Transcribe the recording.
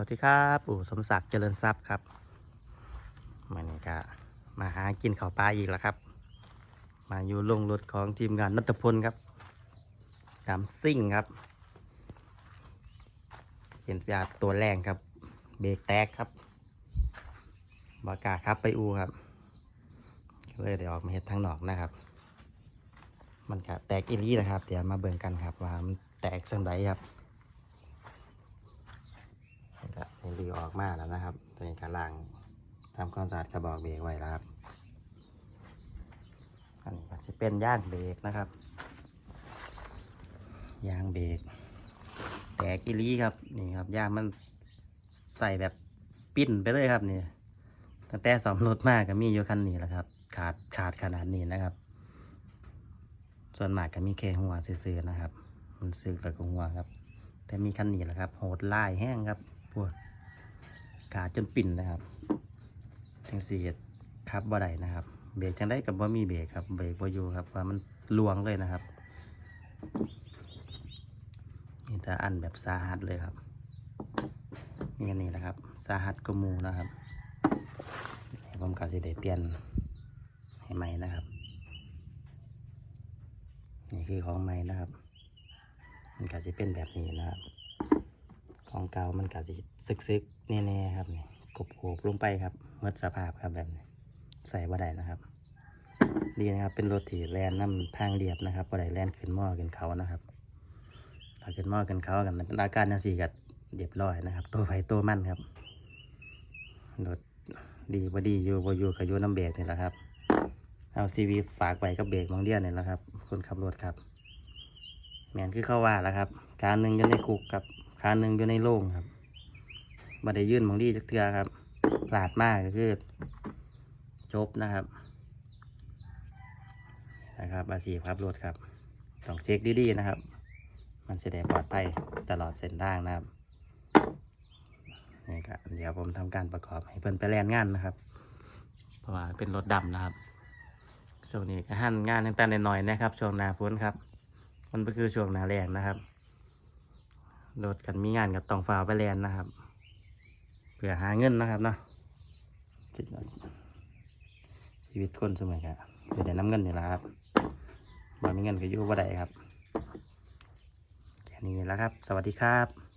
วัสดีครับปู่สมศักดิ์เจริญทรัพย์ครับมันก็มาหากินข้าวปลาอีกแล้วครับ มาอยู่ลงรถของทีมงานนัตพลครับตามซิ่งครับเห็นยาตัวแรงครับ เบรกแตกครับบากาครับไปอูครับก็เลยเดี๋ยวออกมาเห็ดทางนอกนะครับ มันก็แตกอีหลีนะครับ เดี๋ยวมาเบิ่งกันครับว่ามันแตกสังใดครับ ก็ในรีออกมาแล้วนะครับตอนนี้กาล่างทำความสะอาดกระบอกเบรกไว้แล้วครับ อันนี้ก็จะเป็นย่างเบรกนะครับยางเบรกแตกอีลีครับนี่ครับย่างมันใส่แบบปิ้นไปเลยครับนี่ตั้งแต่สอมรถมากก็มีอยู่คันนี้แหละครับ ขาดขาดขนาดนี้นะครับ ส่วนมากก็มีแค่หัวซื่อๆนะครับ มันซึกแล้วก็หัวครับ แต่มีคันนี้แหละครับ โหดลายแห้งครับ พวกขาดจนปิ่นนะครับทังสี่ครับบ่ได้นะครับ เบรกจังได้กับว่ามีเบรกครับ เบรกบ่อยู่ครับว่ามันลวงเลยนะครับนี่แต่อันแบบสาหัสเลยครับนี่นนี้แหละครับ สาหัสกมูนะครับผมก็สิได้เปลี่ยนให้ใหม่นะครับ นี่คือของใหม่นะครับ มันก็จะเป็นแบบนี้นะครับ ของเก่ามันก็จะซึกๆแน่ๆครับนี่กบโขบลงไปครับหมดสภาพครับแบบนี้ใส่บ่ได้นะครับดีนะครับเป็นรถที่แลนน้ำทางเรียบนะครับบ่ได้แลนขึ้นหม้อขึ้นเขานะครับถ้าขึ้นหม้อขึ้นเขากันอาการจังสี่กับเรียบร้อยนะครับ ตัวไฟตัวมั่นครับรถดีบ่ดีอยู่บ่อยู่กับอยู่น้ำเบรกนี่แหละครับเอาซีวีฝากไว้กับเบรกมองเดียวนี่แหละครับคนขับรถครับแมนคือเข้าว่าแล้วครับขารหนึ่งอยู่ในคุกครับ ขาหนึ่งอยู่ในโล่งครับบัได้ยื่นบางดีจักเทือครับพลาดมากก็คือ จบนะครับนะครับอาชีพครับรถครับต้องเช็คดีๆนะครับ มันจะได้ปลอดภัยตลอดเส้นทางนะครับนี่ครับเดี๋ยวผมทำการประกอบให้เพิ่นไปแลนงานนะครับ เพราะว่าเป็นรถดำนะครับช่วงนี้ก็หั่นงานตั้งแต่หน่อยนะครับช่วงหน้าฝนครับ มันก็คือช่วงหน้าแรงนะครับ รถกันมีงานกับตองฟ้าไปแลนนะครับ เพื่อหาเงินนะครับเนาะชีวิตคนสมัยกับเพื่อได้น้ำเงินนี่แหละครับบ่มีเงินก็อยู่บ่ได้ครับแค่นี้แล้วครับ สวัสดีครับ